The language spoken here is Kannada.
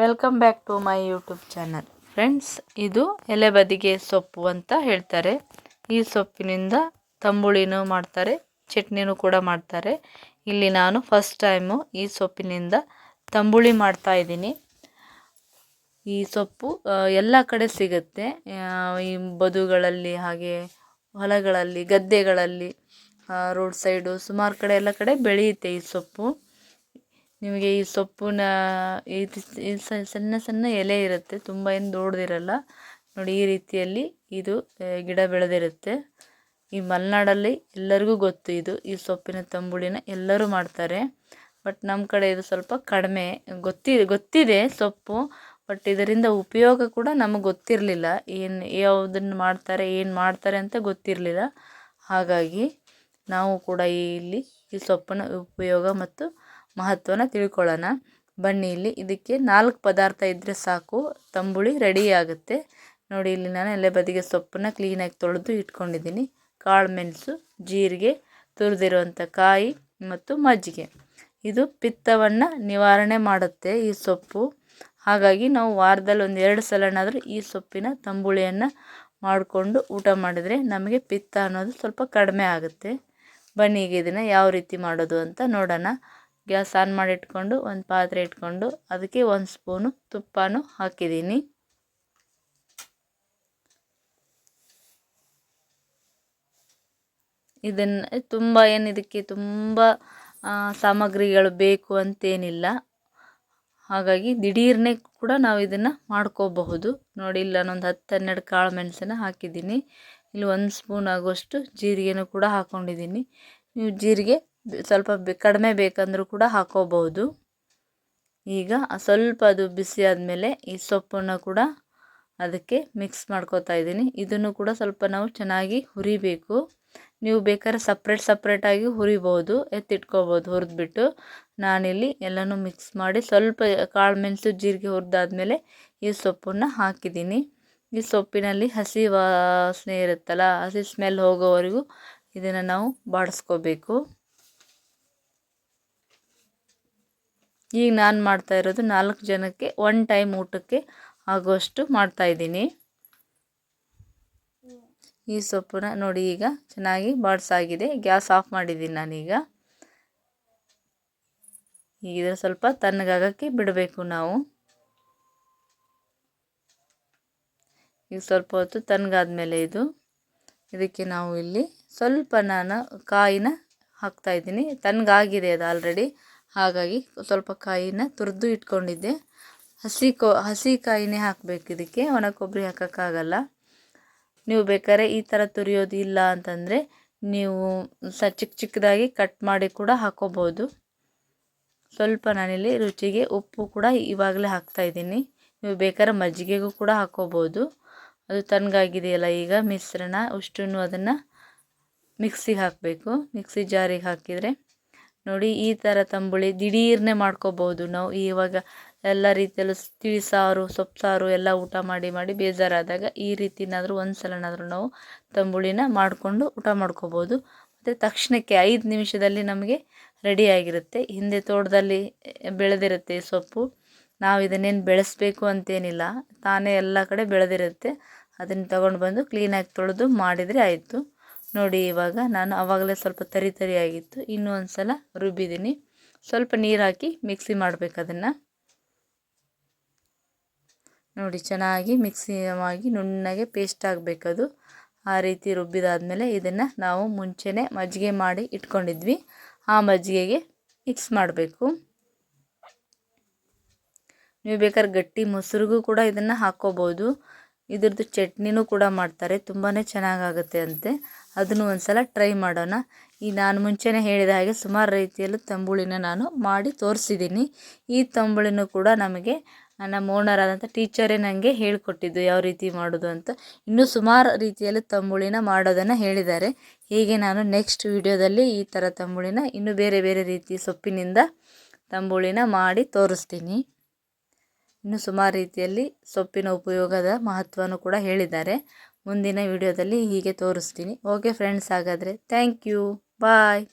Welcome back to my YouTube channel friends ಇದು ಎಲೆ ಬದಿಗೆ ಸೊಪ್ಪು ಅಂತ ಹೇಳ್ತಾರೆ. ಈ ಸೊಪ್ಪಿನಿಂದ ತಂಬುಳಿನೂ ಮಾಡ್ತಾರೆ, ಚಟ್ನಿನೂ ಕೂಡ ಮಾಡ್ತಾರೆ. ಇಲ್ಲಿ ನಾನು ಫಸ್ಟ್ ಟೈಮು ಈ ಸೊಪ್ಪಿನಿಂದ ತಂಬುಳಿ ಮಾಡ್ತಾ ಇದ್ದೀನಿ. ಈ ಸೊಪ್ಪು ಎಲ್ಲ ಕಡೆ ಸಿಗುತ್ತೆ. ಈ ಬದುಗಳಲ್ಲಿ ಹಾಗೆ ಹೊಲಗಳಲ್ಲಿ, ಗದ್ದೆಗಳಲ್ಲಿ ರೋಡ್ ಸೈಡು ಸುಮಾರು ಕಡೆ ಎಲ್ಲ ಕಡೆ ಬೆಳೆಯುತ್ತೆ ಈ ಸೊಪ್ಪು. ನಿಮಗೆ ಈ ಸೊಪ್ಪಿನ ಈ ಸಣ್ಣ ಸಣ್ಣ ಎಲೆ ಇರುತ್ತೆ, ತುಂಬ ಏನು ದೊಡ್ಡದಿರಲ್ಲ. ನೋಡಿ, ಈ ರೀತಿಯಲ್ಲಿ ಇದು ಗಿಡ ಬೆಳೆದಿರುತ್ತೆ. ಈ ಮಲೆನಾಡಲ್ಲಿ ಎಲ್ಲರಿಗೂ ಗೊತ್ತು ಇದು, ಈ ಸೊಪ್ಪಿನ ತಂಬುಳಿನ ಎಲ್ಲರೂ ಮಾಡ್ತಾರೆ. ಬಟ್ ನಮ್ಮ ಕಡೆ ಇದು ಸ್ವಲ್ಪ ಕಡಿಮೆ. ಗೊತ್ತಿದೆ ಗೊತ್ತಿದೆ ಸೊಪ್ಪು, ಬಟ್ ಇದರಿಂದ ಉಪಯೋಗ ಕೂಡ ನಮಗೆ ಗೊತ್ತಿರಲಿಲ್ಲ. ಏನು ಯಾವುದನ್ನು ಮಾಡ್ತಾರೆ, ಏನು ಮಾಡ್ತಾರೆ ಅಂತ ಗೊತ್ತಿರಲಿಲ್ಲ. ಹಾಗಾಗಿ ನಾವು ಕೂಡ ಇಲ್ಲಿ ಈ ಸೊಪ್ಪನ್ನು ಉಪಯೋಗ ಮತ್ತು ಮಹತ್ವನ ತಿಳ್ಕೊಳ್ಳೋಣ. ಬನ್ನಿ ಇಲ್ಲಿ. ಇದಕ್ಕೆ ನಾಲ್ಕು ಪದಾರ್ಥ ಇದ್ದರೆ ಸಾಕು. ತಂಬುಳಿ ರೆಡಿ ಆಗುತ್ತೆ. ನೋಡಿ, ಇಲ್ಲಿ ನಾನು ಎಲೆ ಬದಿಗೆ ಸೊಪ್ಪನ್ನ ಕ್ಲೀನಾಗಿ ತೊಳೆದು ಇಟ್ಕೊಂಡಿದ್ದೀನಿ. ಕಾಳು ಮೆಣಸು, ಜೀರಿಗೆ, ತುರಿದಿರುವಂಥ ಕಾಯಿ ಮತ್ತು ಮಜ್ಜಿಗೆ. ಇದು ಪಿತ್ತವನ್ನು ನಿವಾರಣೆ ಮಾಡುತ್ತೆ ಈ ಸೊಪ್ಪು. ಹಾಗಾಗಿ ನಾವು ವಾರದಲ್ಲಿ ಒಂದು ಎರಡು ಸಲನಾದರೂ ಈ ಸೊಪ್ಪಿನ ತಂಬುಳಿಯನ್ನು ಮಾಡಿಕೊಂಡು ಊಟ ಮಾಡಿದರೆ ನಮಗೆ ಪಿತ್ತ ಅನ್ನೋದು ಸ್ವಲ್ಪ ಕಡಿಮೆ ಆಗುತ್ತೆ. ಬನ್ನಿ, ಈಗ ಇದನ್ನು ಯಾವ ರೀತಿ ಮಾಡೋದು ಅಂತ ನೋಡೋಣ. ಗ್ಯಾಸ್ ಆನ್ ಮಾಡಿ ಇಟ್ಕೊಂಡು ಒಂದು ಪಾತ್ರೆ ಇಟ್ಕೊಂಡು ಅದಕ್ಕೆ ಒಂದು ಸ್ಪೂನು ತುಪ್ಪನೂ ಹಾಕಿದ್ದೀನಿ. ಇದನ್ನು ತುಂಬ ಏನು ಇದಕ್ಕೆ ತುಂಬ ಸಾಮಗ್ರಿಗಳು ಬೇಕು ಅಂತೇನಿಲ್ಲ. ಹಾಗಾಗಿ ದಿಢೀರ್ನೆ ಕೂಡ ನಾವು ಇದನ್ನು ಮಾಡ್ಕೋಬಹುದು. ನೋಡಿ, ಇಲ್ಲ ನಾನೊಂದು ಹತ್ತು ಹನ್ನೆರಡು ಕಾಳು ಮೆಣಸನ್ನು ಹಾಕಿದ್ದೀನಿ. ಇಲ್ಲಿ ಒಂದು ಸ್ಪೂನ್ ಆಗುವಷ್ಟು ಜೀರಿಗೆನೂ ಕೂಡ ಹಾಕ್ಕೊಂಡಿದ್ದೀನಿ ನೀವು ಜೀರಿಗೆ ಸ್ವಲ್ಪ ಕಡಿಮೆ ಬೇಕಂದರೂ ಕೂಡ ಹಾಕೋಬಹುದು. ಈಗ ಸ್ವಲ್ಪ ಅದು ಬಿಸಿ ಆದಮೇಲೆ ಈ ಸೊಪ್ಪನ್ನು ಕೂಡ ಅದಕ್ಕೆ ಮಿಕ್ಸ್ ಮಾಡ್ಕೋತಾ ಇದ್ದೀನಿ. ಇದನ್ನು ಕೂಡ ಸ್ವಲ್ಪ ನಾವು ಚೆನ್ನಾಗಿ ಹುರಿಬೇಕು. ನೀವು ಬೇಕಾದ್ರೆ ಸಪ್ರೇಟ್ ಸಪ್ರೇಟಾಗಿ ಹುರಿಬೋದು ಎತ್ತಿಟ್ಕೋಬೋದು ಹುರಿದ್ಬಿಟ್ಟು. ನಾನಿಲ್ಲಿ ಎಲ್ಲನೂ ಮಿಕ್ಸ್ ಮಾಡಿ ಸ್ವಲ್ಪ ಕಾಳು ಮೆಣಸು, ಜೀರಿಗೆ ಹುರಿದಾದ್ಮೇಲೆ ಈ ಸೊಪ್ಪನ್ನು ಹಾಕಿದ್ದೀನಿ. ಈ ಸೊಪ್ಪಿನಲ್ಲಿ ಹಸಿ ವಾಸನೆ ಇರುತ್ತಲ್ಲ, ಹಸಿ ಸ್ಮೆಲ್ ಹೋಗೋವರೆಗೂ ಇದನ್ನು ನಾವು ಬಾಡಿಸ್ಕೋಬೇಕು. ಈಗ ನಾನು ಮಾಡ್ತಾ ಇರೋದು ನಾಲ್ಕು ಜನಕ್ಕೆ ಒನ್ ಟೈಮ್ ಊಟಕ್ಕೆ ಆಗುವಷ್ಟು ಮಾಡ್ತಾ ಇದ್ದೀನಿ. ಈ ಸೊಪ್ಪನ್ನ ನೋಡಿ ಈಗ ಚೆನ್ನಾಗಿ ಬಾಡ್ಸಾಗಿದೆ ಗ್ಯಾಸ್ ಆಫ್ ಮಾಡಿದ್ದೀನಿ ನಾನೀಗ. ಈಗ ಸ್ವಲ್ಪ ತಣ್ಣಗಾಗಕ್ಕೆ ಬಿಡಬೇಕು ನಾವು. ಈಗ ಸ್ವಲ್ಪ ಹೊತ್ತು ತಣ್ಣಗಾದ್ಮೇಲೆ ಇದು. ಇದಕ್ಕೆ ನಾವು ಇಲ್ಲಿ ಸ್ವಲ್ಪ ನಾನು ಕಾಯಿನ ಹಾಕ್ತಾಯಿದ್ದೀನಿ ತಣ್ಣಗಾಗಿದೆ ಅದು ಆಲ್ರೆಡಿ ಹಾಗಾಗಿ ಸ್ವಲ್ಪ ಕಾಯಿನ ತುರಿದು ಇಟ್ಕೊಂಡಿದ್ದೆ. ಹಸಿ ಕೊ, ಹಸಿ ಕಾಯಿನೇ ಹಾಕಬೇಕು ಇದಕ್ಕೆ. ಒಣ ಕೊಬ್ಬರಿ ಹಾಕೋಕ್ಕಾಗಲ್ಲ. ನೀವು ಬೇಕಾದ್ರೆ ಈ ಥರ ತುರಿಯೋದು ಇಲ್ಲ ಅಂತಂದರೆ ನೀವು ಸ ಚಿಕ್ಕ ಚಿಕ್ಕದಾಗಿ ಕಟ್ ಮಾಡಿ ಕೂಡ ಹಾಕೋಬೋದು. ಸ್ವಲ್ಪ ನಾನಿಲ್ಲಿ ರುಚಿಗೆ ಉಪ್ಪು ಕೂಡ ಇವಾಗಲೇ ಹಾಕ್ತಾಯಿದ್ದೀನಿ ನೀವು ಬೇಕಾದ್ರೆ ಮಜ್ಜಿಗೆಗೂ ಕೂಡ ಹಾಕೋಬೋದು. ಅದು ತಣ್ಣಗಾಗಿದೆಯಲ್ಲ ಈಗ ಮಿಶ್ರಣ ಅಷ್ಟನ್ನು ಅದನ್ನು ಮಿಕ್ಸಿಗೆ ಹಾಕಬೇಕು. ಮಿಕ್ಸಿ ಜಾರಿಗೆ ಹಾಕಿದರೆ ನೋಡಿ ಈ ಥರ ತಂಬುಳಿ ದಿಢೀರ್ನೆ ಮಾಡ್ಕೋಬೋದು ನಾವು ಇವಾಗ ಎಲ್ಲ ರೀತಿಯಲ್ಲೂ ತಿಳಿ ಸಾರು, ಸೊಪ್ಪು ಸಾರು ಎಲ್ಲ ಊಟ ಮಾಡಿ ಮಾಡಿ ಬೇಜಾರಾದಾಗ ಈ ರೀತಿನಾದರೂ ಒಂದು ಸಲನಾದರೂ ನಾವು ತಂಬುಳಿನ ಮಾಡಿಕೊಂಡು ಊಟ ಮಾಡ್ಕೋಬೋದು ಮತ್ತು ತಕ್ಷಣಕ್ಕೆ ಐದು ನಿಮಿಷದಲ್ಲಿ ನಮಗೆ ರೆಡಿಯಾಗಿರುತ್ತೆ ಹಿಂದೆ ತೋಟದಲ್ಲಿ ಬೆಳೆದಿರುತ್ತೆ ಸೊಪ್ಪು. ನಾವು ಇದನ್ನೇನು ಬೆಳೆಸಬೇಕು ಅಂತೇನಿಲ್ಲ. ತಾನೇ ಎಲ್ಲ ಕಡೆ ಬೆಳೆದಿರುತ್ತೆ. ಅದನ್ನು ತಗೊಂಡು ಬಂದು ಕ್ಲೀನಾಗಿ ತೊಳೆದು ಮಾಡಿದರೆ ಆಯಿತು. ನೋಡಿ, ಇವಾಗ ನಾನು ಆವಾಗಲೇ ಸ್ವಲ್ಪ ತರಿ ತರಿ ಆಗಿತ್ತು. ಇನ್ನೂ ಒಂದು ಸಲ ರುಬ್ಬಿದ್ದೀನಿ. ಸ್ವಲ್ಪ ನೀರು ಹಾಕಿ ಮಿಕ್ಸಿ ಮಾಡಬೇಕು ಅದನ್ನು. ನೋಡಿ, ಚೆನ್ನಾಗಿ ಮಿಕ್ಸಿ ಆಗಿ ನುಣ್ಣಗೆ ಪೇಸ್ಟ್ ಆಗಬೇಕದು ಆ ರೀತಿ ರುಬ್ಬಿದಾದ್ಮೇಲೆ ಇದನ್ನು ನಾವು ಮುಂಚೆನೇ ಮಜ್ಜಿಗೆ ಮಾಡಿ ಇಟ್ಕೊಂಡಿದ್ವಿ. ಆ ಮಜ್ಜಿಗೆಗೆ ಮಿಕ್ಸ್ ಮಾಡಬೇಕು. ನೀವು ಬೇಕಾದ್ರೆ ಗಟ್ಟಿ ಮೊಸರಿಗೂ ಕೂಡ ಇದನ್ನು ಹಾಕ್ಕೋಬೋದು. ಇದ್ರದ್ದು ಚಟ್ನಿನೂ ಕೂಡ ಮಾಡ್ತಾರೆ. ತುಂಬಾ ಚೆನ್ನಾಗಾಗುತ್ತೆ ಅಂತೆ. ಅದನ್ನು ಒಂದು ಸಲ ಟ್ರೈ ಮಾಡೋಣ. ಈ ನಾನು ಮುಂಚೆನೇ ಹೇಳಿದ ಹಾಗೆ ಸುಮಾರು ರೀತಿಯಲ್ಲಿ ತಂಬುಳಿನ ನಾನು ಮಾಡಿ ತೋರಿಸಿದ್ದೀನಿ. ಈ ತಂಬುಳಿನೂ ಕೂಡ ನಮಗೆ, ನಮ್ಮ ಓನರ್ ಆದಂಥ ಟೀಚರೇ ನನಗೆ ಹೇಳಿಕೊಟ್ಟಿದ್ದು ಯಾವ ರೀತಿ ಮಾಡೋದು ಅಂತ. ಇನ್ನೂ ಸುಮಾರು ರೀತಿಯಲ್ಲಿ ತಂಬುಳಿನ ಮಾಡೋದನ್ನು ಹೇಳಿದ್ದಾರೆ. ಹೀಗೆ ನಾನು ನೆಕ್ಸ್ಟ್ ವಿಡಿಯೋದಲ್ಲಿ ಈ ಥರ ತಂಬುಳಿನ ಇನ್ನೂ ಬೇರೆ ಬೇರೆ ರೀತಿ ಸೊಪ್ಪಿನಿಂದ ತಂಬುಳಿನ ಮಾಡಿ ತೋರಿಸ್ತೀನಿ. ಇನ್ನು ಸುಮಾರು ರೀತಿಯಲ್ಲಿ ಸೊಪ್ಪಿನ ಉಪಯೋಗದ ಮಹತ್ವನೂ ಕೂಡ ಹೇಳಿದ್ದಾರೆ. ಮುಂದಿನ ವಿಡಿಯೋದಲ್ಲಿ ಹೀಗೆ ತೋರಿಸ್ತೀನಿ. ಓಕೆ ಫ್ರೆಂಡ್ಸ್ ಹಾಗಾದರೆ ಥ್ಯಾಂಕ್ ಯು ಬಾಯ್